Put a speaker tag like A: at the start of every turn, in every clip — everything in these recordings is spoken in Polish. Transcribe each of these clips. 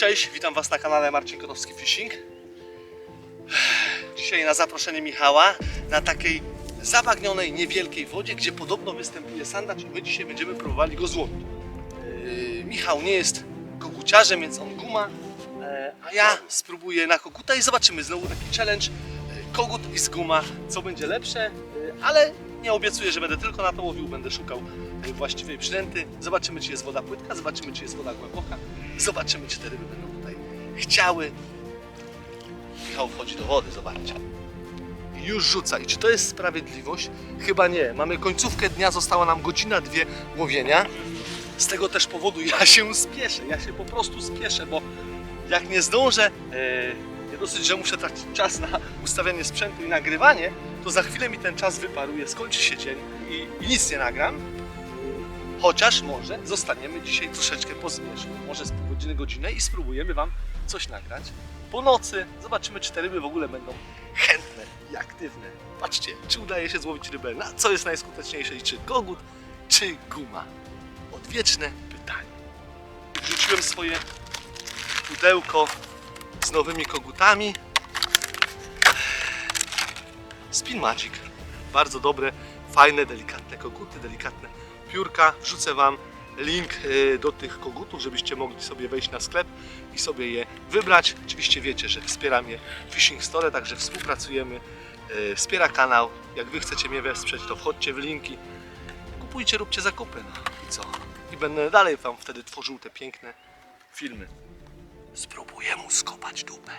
A: Cześć, witam Was na kanale Marcin Kotowski Fishing. Dzisiaj na zaproszenie Michała na takiej zabagnionej, niewielkiej wodzie, gdzie podobno występuje sandacz i my dzisiaj będziemy próbowali go złowić. Yy, Michał nie jest koguciarzem, więc on guma, e, a ja spróbuję na koguta i zobaczymy znowu taki challenge. e, Kogut i z guma, co będzie lepsze, e, ale nie obiecuję, że będę tylko na to łowił, będę szukał właściwej przynęty. Zobaczymy, czy jest woda płytka, zobaczymy, czy jest woda głęboka, zobaczymy, czy te ryby będą tutaj chciały. Michał wchodzi do wody, zobaczcie. Już rzuca. I czy to jest sprawiedliwość? Chyba nie. Mamy końcówkę dnia, została nam godzina, dwie łowienia. Z tego też powodu ja się spieszę. Ja się po prostu spieszę, bo jak nie zdążę, nie dosyć, że muszę tracić czas na ustawianie sprzętu i nagrywanie, to za chwilę mi ten czas wyparuje, skończy się dzień i, i nic nie nagram. Chociaż może zostaniemy dzisiaj troszeczkę po zmierzchu, może z pół godziny, godzinę i spróbujemy Wam coś nagrać. Po nocy zobaczymy, czy te ryby w ogóle będą chętne i aktywne. Patrzcie, czy udaje się złowić rybę, na co jest najskuteczniejsze czy kogut, czy guma. Odwieczne pytanie. Wrzuciłem swoje pudełko z nowymi kogutami. Spin Magic. Bardzo dobre, fajne, delikatne koguty, delikatne piórka. Wrzucę Wam link y, do tych kogutów, żebyście mogli sobie wejść na sklep i sobie je wybrać. Oczywiście wiecie, że wspiera mnie Fishing Store, także współpracujemy. y, Wspiera kanał. Jak Wy chcecie mnie wesprzeć, to wchodźcie w linki. Kupujcie, róbcie zakupy. No i co? I będę dalej Wam wtedy tworzył te piękne filmy. Spróbuję mu skopać dupę.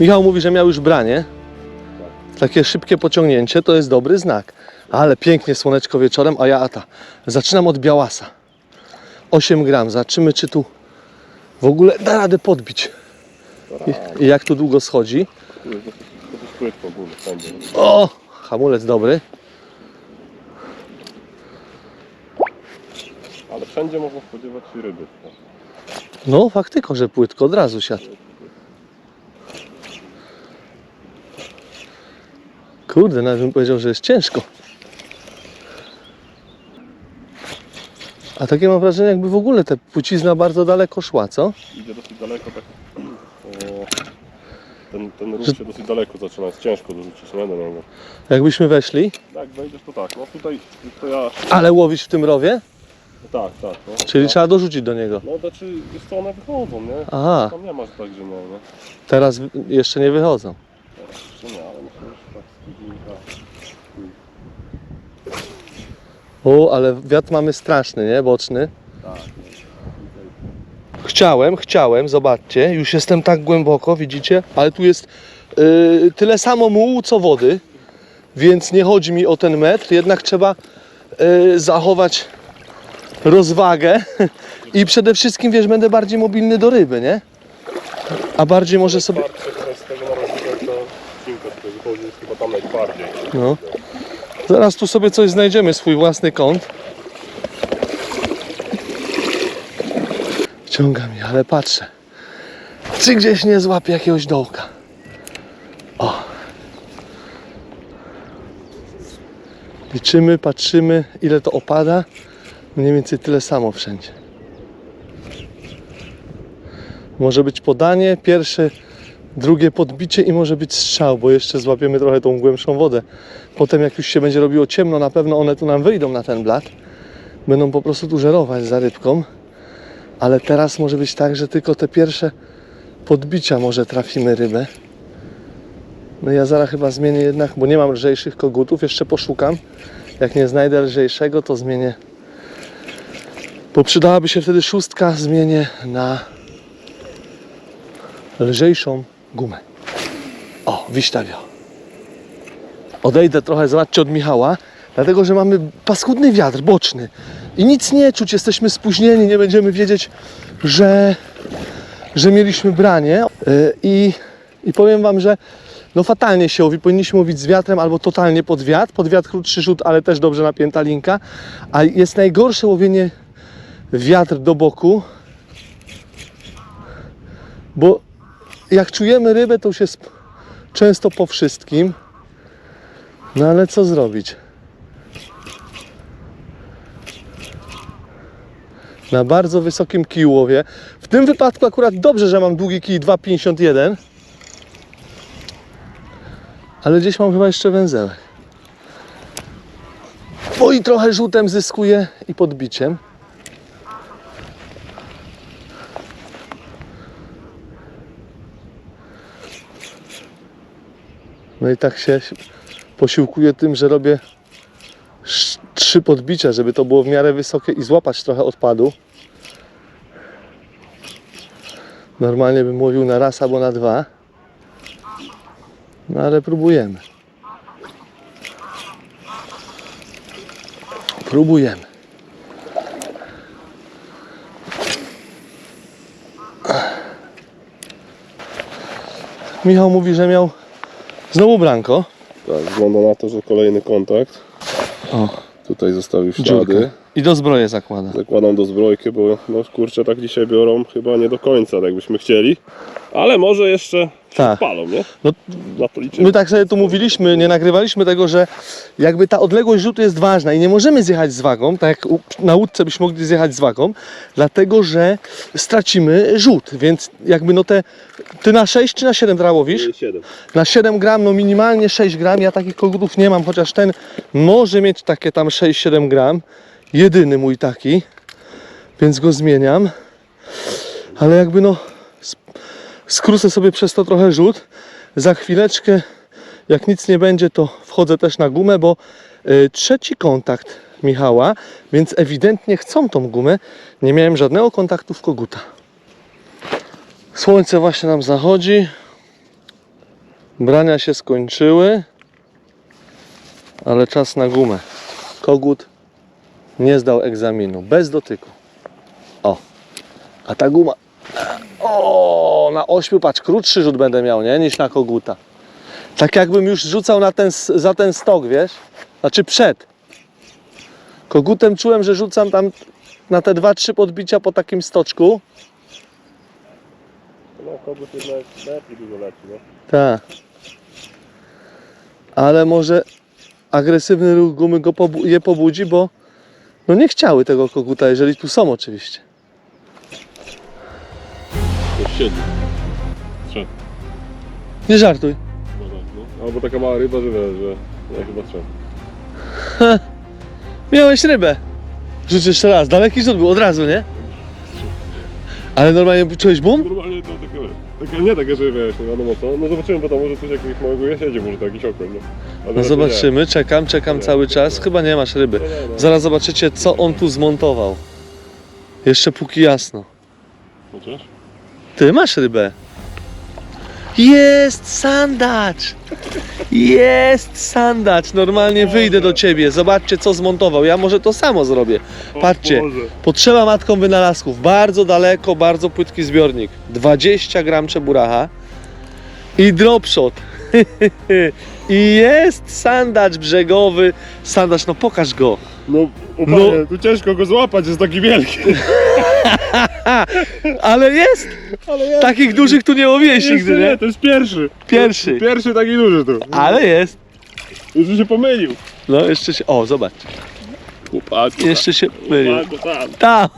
A: Michał mówi, że miał już branie. Takie szybkie pociągnięcie to jest dobry znak. Ale pięknie słoneczko wieczorem, a ja ata. Zaczynam od białasa. 8 gram. Zobaczymy, czy tu w ogóle da radę podbić. I, i jak tu długo schodzi. O! Hamulec dobry.
B: Ale wszędzie można spodziewać się ryby.
A: No, faktyko, że płytko od razu siadł. Kurde, nawet bym powiedział, że jest ciężko. A takie mam wrażenie, jakby w ogóle ta płcizna bardzo daleko szła, co?
B: Idzie dosyć daleko tak. Ten, ten ruch się dosyć daleko zaczyna, jest ciężko dorzucić nie, do niego.
A: Jakbyśmy weszli,
B: Jak wejdziesz to tak, no tutaj to ja.
A: ale łowisz w tym rowie,
B: No tak, tak. No,
A: czyli
B: no,
A: trzeba dorzucić do niego.
B: No znaczy wiesz co one wychodzą, nie?
A: Aha,
B: Tam nie masz tak, że nie, nie?
A: teraz w- jeszcze nie wychodzą.
B: Teraz jeszcze nie, ale myślę, że tak z tygodnika.
A: O, ale wiatr mamy straszny, nie? Boczny. Chciałem, chciałem, zobaczcie, już jestem tak głęboko, widzicie, ale tu jest yy, tyle samo mułu co wody, więc nie chodzi mi o ten metr, jednak trzeba yy, zachować rozwagę i przede wszystkim, wiesz, będę bardziej mobilny do ryby, nie? A bardziej może sobie...
B: Patrzę teraz z tego na rozwój, to.
A: No. Zaraz tu sobie coś znajdziemy, swój własny kąt. Wciąga mi, ale patrzę. Czy gdzieś nie złapię jakiegoś dołka? O. Liczymy, patrzymy, ile to opada. Mniej więcej tyle samo wszędzie. Może być podanie, pierwsze, drugie podbicie i może być strzał, bo jeszcze złapiemy trochę tą głębszą wodę. Potem jak już się będzie robiło ciemno, na pewno one tu nam wyjdą na ten blat. Będą po prostu tu żerować za rybką. Ale teraz może być tak, że tylko te pierwsze podbicia może trafimy rybę. No ja zaraz chyba zmienię jednak, bo nie mam lżejszych kogutów, jeszcze poszukam. Jak nie znajdę lżejszego, to zmienię. Bo przydałaby się wtedy szóstka, zmienię na lżejszą gumę. O, Wiśtawio. Odejdę trochę, zobaczcie, od Michała, dlatego że mamy paskudny wiatr boczny i nic nie czuć, jesteśmy spóźnieni, nie będziemy wiedzieć, że, że mieliśmy branie. Yy, I, I powiem Wam, że no fatalnie się łowi. Powinniśmy łowić z wiatrem albo totalnie pod wiatr. Pod wiatr krótszy rzut, ale też dobrze napięta linka. A jest najgorsze łowienie wiatr do boku, bo jak czujemy rybę, to już jest często po wszystkim. No ale co zrobić? Na bardzo wysokim kiju. W tym wypadku akurat dobrze, że mam długi kij 2,51. Ale gdzieś mam chyba jeszcze węzełek. Bo i trochę rzutem zyskuję i podbiciem. I tak się posiłkuję tym, że robię trzy podbicia, żeby to było w miarę wysokie i złapać trochę odpadu. Normalnie bym łowił na raz albo na dwa. No ale próbujemy. Próbujemy. Michał mówi, że miał znowu branko.
B: Tak, wygląda na to, że kolejny kontakt.
A: O,
B: Tutaj zostawił
A: dziurkę.
B: ślady.
A: I do zbroje zakłada.
B: Zakładam do zbrojki, bo no kurczę tak dzisiaj biorą chyba nie do końca, tak jakbyśmy chcieli. Ale może jeszcze
A: Tak.
B: palą, nie?
A: No. My tak sobie tu mówiliśmy, nie nagrywaliśmy tego, że jakby ta odległość rzutu jest ważna i nie możemy zjechać z wagą, tak jak na łódce byśmy mogli zjechać z wagą, dlatego że stracimy rzut, więc jakby no te, ty na 6 czy na 7 teraz łowisz?
B: 7.
A: Na 7 gram, no minimalnie 6 gram, ja takich kogutów nie mam, chociaż ten może mieć takie tam 6-7 gram, jedyny mój taki, więc go zmieniam, ale jakby no skrócę sobie przez to trochę rzut, za chwileczkę jak nic nie będzie to wchodzę też na gumę, bo y, trzeci kontakt Michała, więc ewidentnie chcą tą gumę, nie miałem żadnego kontaktu w koguta. Słońce właśnie nam zachodzi, Brania się skończyły, ale czas na gumę. Kogut nie zdał egzaminu, bez dotyku. O, a ta guma. O, na ośmiu, patrz, krótszy rzut będę miał, nie? Niż na koguta. Tak jakbym już rzucał na ten, za ten stok, wiesz? Znaczy przed. Kogutem czułem, że rzucam tam na te dwa, trzy podbicia po takim stoczku.
B: No kogut jednak lepiej dużo leci, no.
A: Tak. Ale może agresywny ruch gumy go pobu- je pobudzi, bo no nie chciały tego koguta, jeżeli tu są oczywiście.
B: Siedzi. Trzeba.
A: Nie żartuj.
B: No tak, no. Albo taka mała ryba, że wiesz, że ja chyba trzeba.
A: Miałeś rybę. Rzuć jeszcze raz. Daleki rzut był od razu, nie? Ale normalnie czułeś bum?
B: Normalnie to takie, takie nie takie, że wiesz, nie wiadomo co. No zobaczymy, bo tam może coś jakiegoś małego jesiecie, może to jakiś okoń, nie? Ale
A: No
B: raczej
A: zobaczymy, czekam, czekam
B: Nie.
A: cały czas. Chyba nie masz ryby.
B: Nie, nie, nie.
A: Zaraz zobaczycie, co on tu zmontował. Jeszcze póki jasno.
B: Chociaż?
A: Ty masz rybę. Jest sandacz! Jest sandacz! Normalnie wyjdę do ciebie. Zobaczcie, co zmontował. Ja może to samo zrobię. Patrzcie. Potrzeba matką wynalazków. Bardzo daleko, bardzo płytki zbiornik. 20 gram czeburacha i dropshot. I jest sandacz brzegowy. Sandacz, no pokaż go.
B: No, o
A: No.
B: tu ciężko go złapać, jest taki wielki.
A: Ale jest!
B: Ale ja...
A: Takich dużych tu nie łowiłeś nigdy,
B: nie,
A: nie?
B: to jest pierwszy.
A: Pierwszy.
B: Pierwszy taki duży tu.
A: Ale jest.
B: Już się pomylił.
A: No jeszcze się. O, zobacz.
B: Chłopaku.
A: Jeszcze się mylił.
B: Chłopaku, tam.
A: Tam.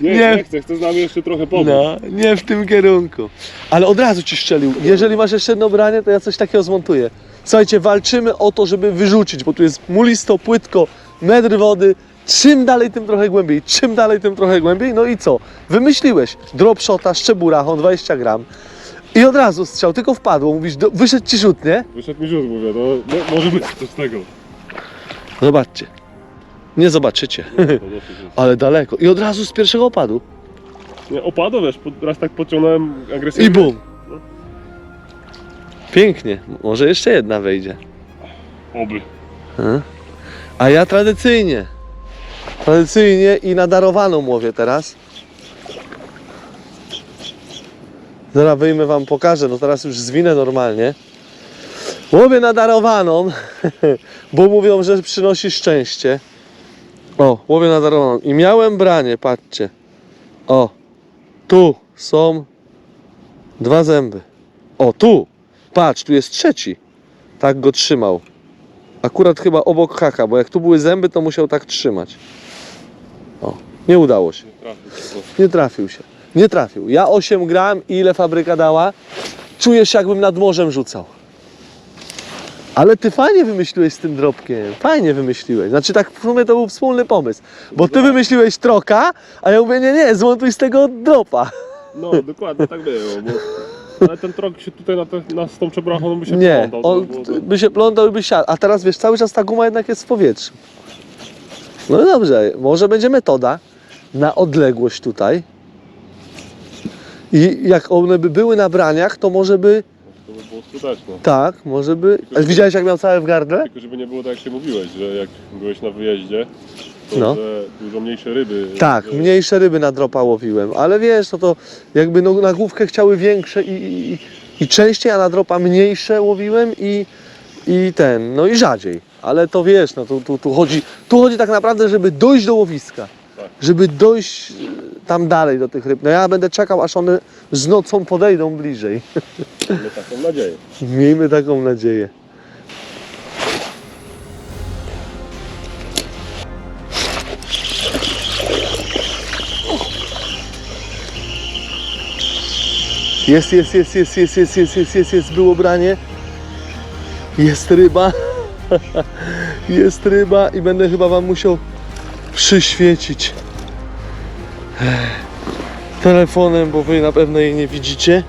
B: Nie,
A: Nie.
B: nie, chcę, chcę z nami jeszcze trochę pomóc.
A: No, nie w tym kierunku. Ale od razu ci szczelił. Jeżeli masz jeszcze jedno branie, to ja coś takiego zmontuję. Słuchajcie, walczymy o to, żeby wyrzucić, bo tu jest mulisto, płytko, metr wody. Czym dalej, tym trochę głębiej. Czym dalej, tym trochę głębiej. No i co? Wymyśliłeś. Drop shota, szczeburachą, 20 gram. I od razu strzał, tylko wpadło. Mówisz, do, wyszedł ci rzut, nie?
B: Wyszedł mi rzut, mówię, no, no może być coś z tego.
A: Zobaczcie. Nie zobaczycie.
B: No, to dosyć jest.
A: Ale daleko. I od razu z pierwszego opadu.
B: Nie, opadło, wiesz, pod- raz tak podciągnąłem agresywnie.
A: I bum. Pięknie. Może jeszcze jedna wejdzie.
B: Oby.
A: A ja tradycyjnie. Tradycyjnie i nadarowaną łowię teraz. Zaraz wyjmę wam, pokażę, no teraz już zwinę normalnie. Łowię nadarowaną, bo mówią, że przynosi szczęście. O, łowię nadarowaną. I miałem branie, patrzcie. O, tu są dwa zęby. O, tu, patrz, tu jest trzeci. Tak go trzymał. Akurat chyba obok haka, bo jak tu były zęby, to musiał tak trzymać. O, nie udało się.
B: Nie trafił się.
A: Nie trafił. Nie. Ja 8 gram i ile fabryka dała? Czuję się jakbym nad morzem rzucał. Ale ty fajnie wymyśliłeś z tym dropkiem. Fajnie wymyśliłeś. Znaczy tak w sumie to był wspólny pomysł. Bo ty wymyśliłeś troka, a ja mówię nie, nie, zmontuj z tego dropa.
B: No, dokładnie tak było, bo... Ale ten trok się tutaj na, te, na z tą przebrachą by się
A: Nie,
B: plątał,
A: on
B: no, bo-
A: by się plątał i by siadł. A teraz wiesz, cały czas ta guma jednak jest w powietrzu. No dobrze, może będzie metoda na odległość tutaj. I jak one by były na braniach, to może by
B: To by było skuteczne.
A: Tak, może by. A widziałeś jak miał całe w gardle?
B: Tylko żeby nie było tak jak się mówiłeś, że jak byłeś na wyjeździe, to
A: No.
B: że dużo mniejsze ryby.
A: Tak,
B: że...
A: mniejsze ryby na dropa łowiłem, ale wiesz, no to jakby no, na główkę chciały większe i, i, i częściej, a na dropa mniejsze łowiłem i, i ten, no i rzadziej. Ale to wiesz, no tu, tu, tu, chodzi, tu chodzi tak naprawdę, żeby dojść do łowiska.
B: Tak.
A: Żeby dojść e, tam dalej do tych ryb. No ja będę czekał, aż one z nocą podejdą bliżej.
B: Mamy taką nadzieję.
A: Miejmy taką nadzieję. Jest, jest, jest, jest, jest, jest, jest, jest, jest, jest, było branie. Jest ryba. Jest ryba i będę chyba wam musiał przyświecić telefonem, bo wy na pewno jej nie widzicie.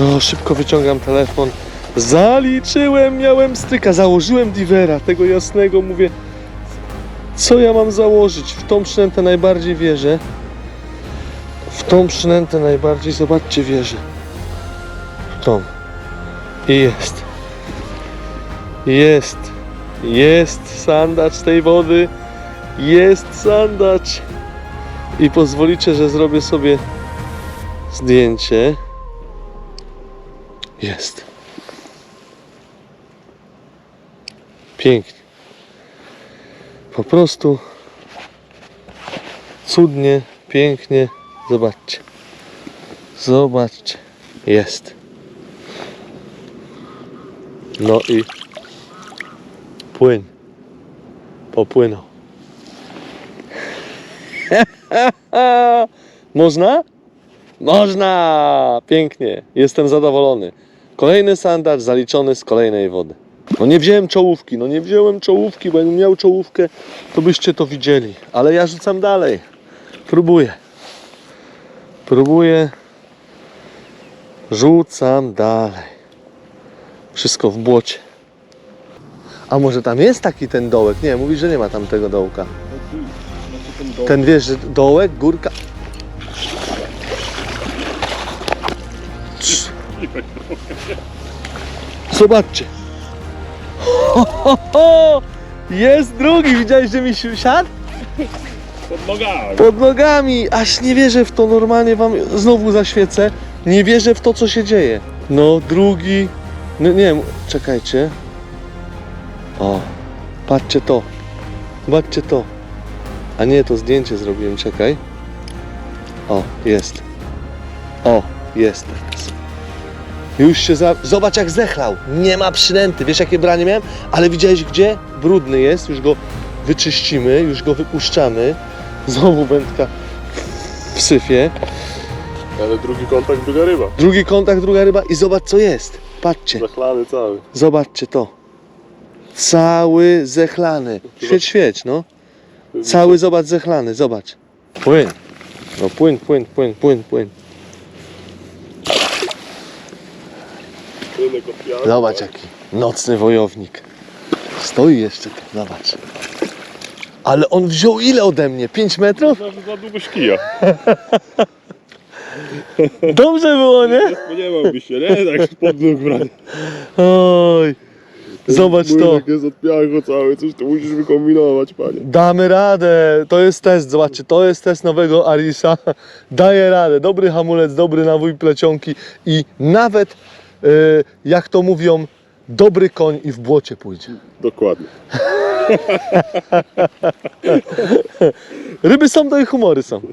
A: No, szybko wyciągam telefon. Zaliczyłem, miałem stryka, założyłem divera, tego jasnego, mówię, co ja mam założyć? W tą przynętę najbardziej wierzę. W tą przynętę najbardziej, zobaczcie, wierzę. W tą. I jest. Jest. Jest sandacz tej wody. Jest sandacz. I pozwolicie, że zrobię sobie zdjęcie. Jest. Pięknie. Po prostu cudnie, pięknie. Zobaczcie. Zobaczcie. Jest. No i płyn. Popłynął. Można? Można! Pięknie. Jestem zadowolony. Kolejny sandacz zaliczony z kolejnej wody. No nie wziąłem czołówki, no nie wziąłem czołówki, bo jakbym miał czołówkę, to byście to widzieli. Ale ja rzucam dalej. Próbuję. Próbuję. Rzucam dalej. Wszystko w błocie. A może tam jest taki ten dołek? Nie, mówisz, że nie ma tam tego dołka.
B: Ten
A: wiesz, że dołek, górka. Zobaczcie. Ho, ho, ho! Jest drugi, widziałeś, że mi się siadł?
B: pod nogami.
A: Pod nogami, aż nie wierzę w to, normalnie wam znowu zaświecę. Nie wierzę w to, co się dzieje. No, drugi. No nie wiem, czekajcie. O, patrzcie to. Patrzcie to. A nie, to zdjęcie zrobiłem, czekaj. O, jest. O, jest teraz. Już się za... Zobacz jak zechlał. Nie ma przynęty. Wiesz jakie branie miałem? Ale widziałeś gdzie? Brudny jest. Już go wyczyścimy, już go wypuszczamy. Znowu wędka w syfie.
B: Ale drugi kontakt, druga ryba.
A: Drugi kontakt, druga ryba i zobacz co jest. Patrzcie.
B: Zachlany cały.
A: Zobaczcie to. Cały zechlany. Świeć, świeć, no. Cały, zobacz, zechlany, zobacz. Płyn. No płyn, płyn, płyn, płyn, płyn. Zobacz jaki nocny wojownik. Stoi jeszcze, tu, zobacz. Ale on wziął ile ode mnie? 5 metrów?
B: Za długość kija.
A: Dobrze było, nie?
B: Nie spodziewałbyś się, nie? Tak spod nóg brany.
A: Oj. Zobacz to.
B: Jest od piachu cały, coś tu musisz wykombinować, panie.
A: Damy radę, to jest test, zobaczcie, to jest test nowego Arisa. Daje radę, dobry hamulec, dobry nawój plecionki i nawet, e, jak to mówią, dobry koń i w błocie pójdzie.
B: Dokładnie.
A: Ryby są, to i humory są.